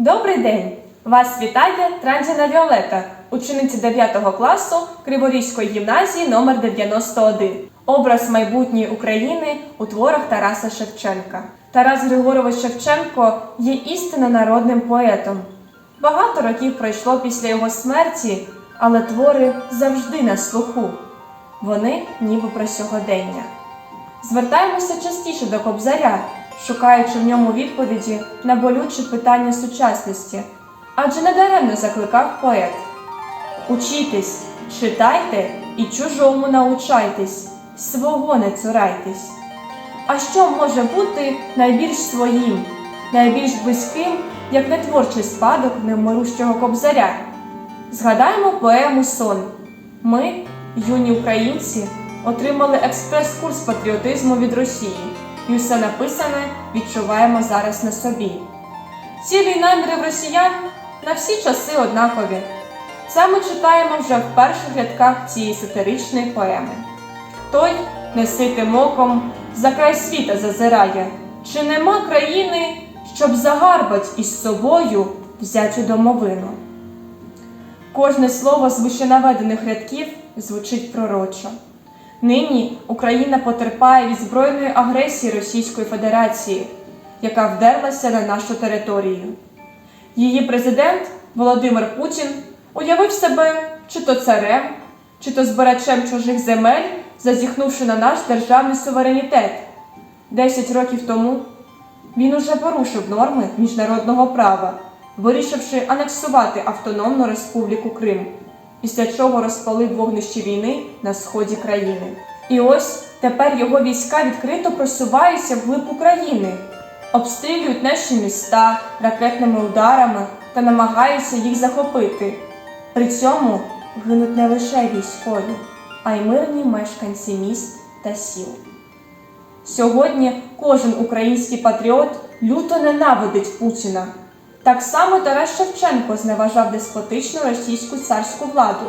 Добрий день! Вас вітає Транджена Віолета, учениця 9 класу Криворізької гімназії номер 91 Образ майбутньої України у творах Тараса Шевченка. Тарас Григорович Шевченко є істинно народним поетом. Багато років пройшло після його смерті, але твори завжди на слуху. Вони ніби про сьогодення. Звертаємося частіше до Кобзаря, шукаючи в ньому відповіді на болючі питання сучасності, адже недаремно закликав поет. Учітесь, читайте і чужому научайтесь, свого не цурайтесь. А що може бути найбільш своїм, найбільш близьким, як не творчий спадок невмирущого кобзаря? Згадаємо поему Сон. Ми, юні українці, отримали експрес-курс патріотизму від Росії, і усе написане відчуваємо зараз на собі. Цілі наміри в росіян на всі часи однакові. Це ми читаємо вже в перших рядках цієї сатиричної поеми. Той неситим оком за край світа зазирає, чи нема країни, щоб загарбать із собою взятю домовину. Кожне слово з вищенаведених рядків звучить пророчо. Нині Україна потерпає від збройної агресії Російської Федерації, яка вдерлася на нашу територію. Її президент Володимир Путін уявив себе чи то царем, чи то збирачем чужих земель, зазіхнувши на наш державний суверенітет. Десять років тому він уже порушив норми міжнародного права, вирішивши анексувати Автономну Республіку Крим, після чого розпалив вогнище війни на сході країни. І ось тепер його війська відкрито просуваються вглиб України, обстрілюють наші міста ракетними ударами та намагаються їх захопити. При цьому гинуть не лише військові, а й мирні мешканці міст та сіл. Сьогодні кожен український патріот люто ненавидить Путіна. Так само Тарас Шевченко зневажав деспотичну російську царську владу,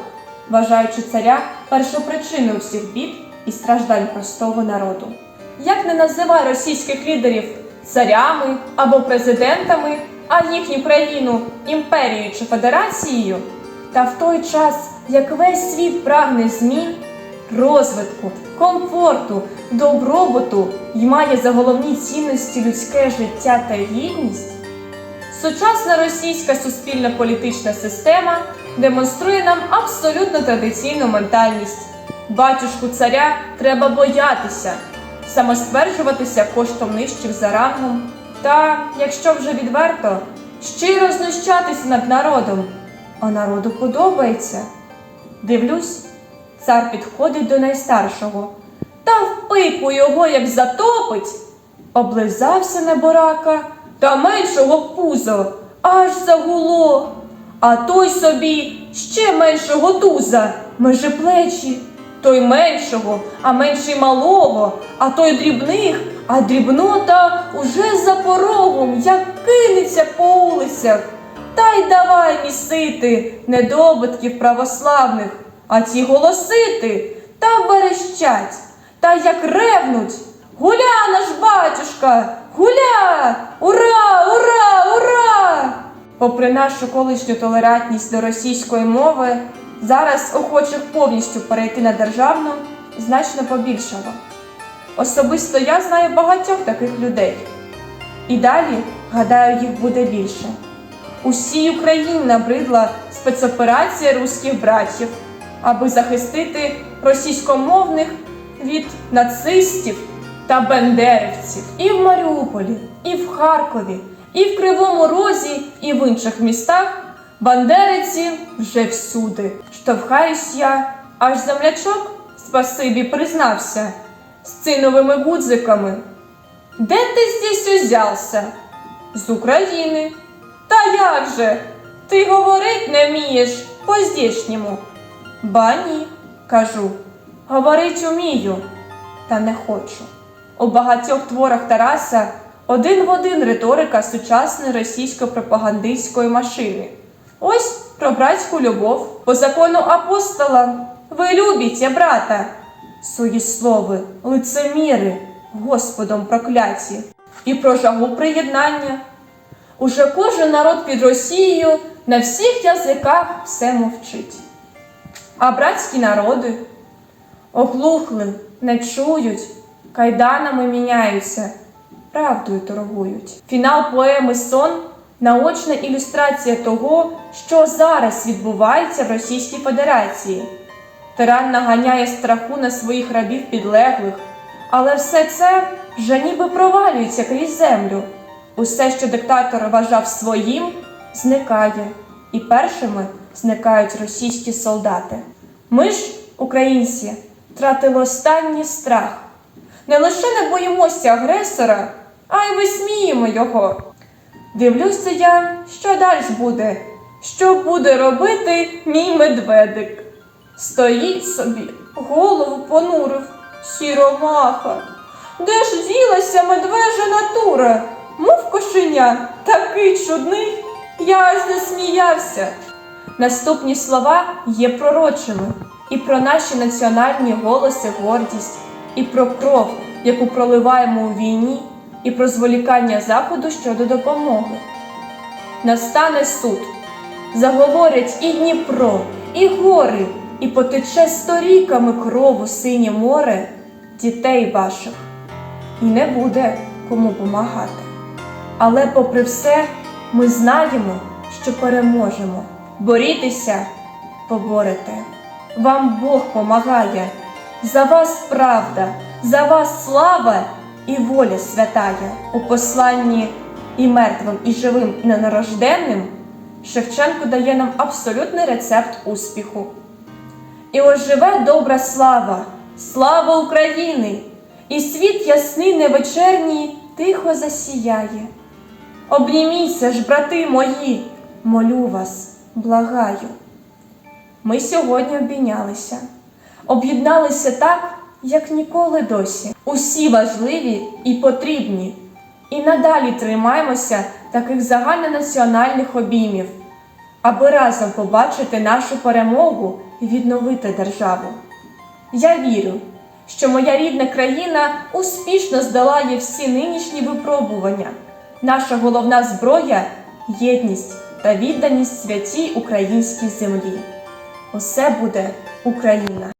вважаючи царя першопричиною всіх бід і страждань простого народу. Як не називай російських лідерів царями або президентами, а їхню країну імперією чи федерацією, та в той час, як весь світ прагне змін, розвитку, комфорту, добробуту і має за головні цінності людське життя та гідність, сучасна російська суспільна політична система демонструє нам абсолютно традиційну ментальність. Батюшку царя треба боятися, самостверджуватися коштом нижчих за рангом, та, якщо вже відверто, щиро знущатися над народом, а народу подобається. Дивлюсь, цар підходить до найстаршого, та в пику його як затопить. Облизався неборака, та меншого пузо аж загуло. А той собі ще меншого туза, межи плечі, той меншого, а менший малого, а той дрібних, а дрібнота уже за порогом, як кинеться по улицях. Та й давай місити недобитків православних, а ті голосити та верещать, та як ревнуть. Гуля наш батюшка! Гуля! Ура! Ура! Ура! Попри нашу колишню толерантність до російської мови, зараз охочих повністю перейти на державну значно побільшало. Особисто я знаю багатьох таких людей. І далі, гадаю, їх буде більше. Усій Україні набридла спецоперація руських братів, аби захистити російськомовних від нацистів та бендерівців і в Маріуполі, і в Харкові, і в Кривому Розі, і в інших містах. Бандериці вже всюди. Штовхаюсь я, аж землячок спасибі признався з циновими гудзиками. Де ти здесь узявся? З України. Та як же? Ти говорить не вмієш по-здішньому. Ба ні, кажу. Говорить умію, та не хочу. У багатьох творах Тараса один в один риторика сучасної російсько-пропагандистської машини. Ось про братську любов по закону апостола. Ви любите, брата. Суєслови, лицеміри, Господом прокляті. І про жагу приєднання. Уже кожен народ під Росією на всіх язиках все мовчить. А братські народи оглухли, не чують, кайданами міняються, правдою торгують. Фінал поеми Сон наочна ілюстрація того, що зараз відбувається в Російській Федерації. Тиран наганяє страху на своїх рабів підлеглих, але все це вже ніби провалюється крізь землю. Усе, що диктатор вважав своїм, зникає, і першими зникають російські солдати. Ми ж, українці, втратили останній страх. Не лише не боїмося агресора, а й висміємо його. Дивлюся я, що далі буде, що буде робити мій медведик. Стоїть собі, голову понурив, сіромаха. Де ж ділася медвежа натура? Мов кошеня, такий чудний, я аж засміявся. Наступні слова є пророчими і про наші національні голоси гордість, і про кров, яку проливаємо у війні, і про зволікання Заходу щодо допомоги. Настане суд, заговорять і Дніпро, і гори, і потече сторіками крову синє море дітей ваших, і не буде кому помагати. Але попри все, ми знаємо, що переможемо. Борітеся, поборете. Вам Бог помагає. За вас правда, за вас слава і воля святая. У посланні і мертвим, і живим і ненарожденним Шевченко дає нам абсолютний рецепт успіху. І оживе добра слава, слава України! І світ ясний невечерній тихо засіяє. Обніміться ж, брати мої, молю вас, благаю. Ми сьогодні обійнялися, об'єдналися так, як ніколи досі. Усі важливі і потрібні. І надалі тримаємося таких загальнонаціональних обіймів, аби разом побачити нашу перемогу і відновити державу. Я вірю, що моя рідна країна успішно здолає всі нинішні випробування. Наша головна зброя єдність та відданість святій українській землі. Усе буде Україна!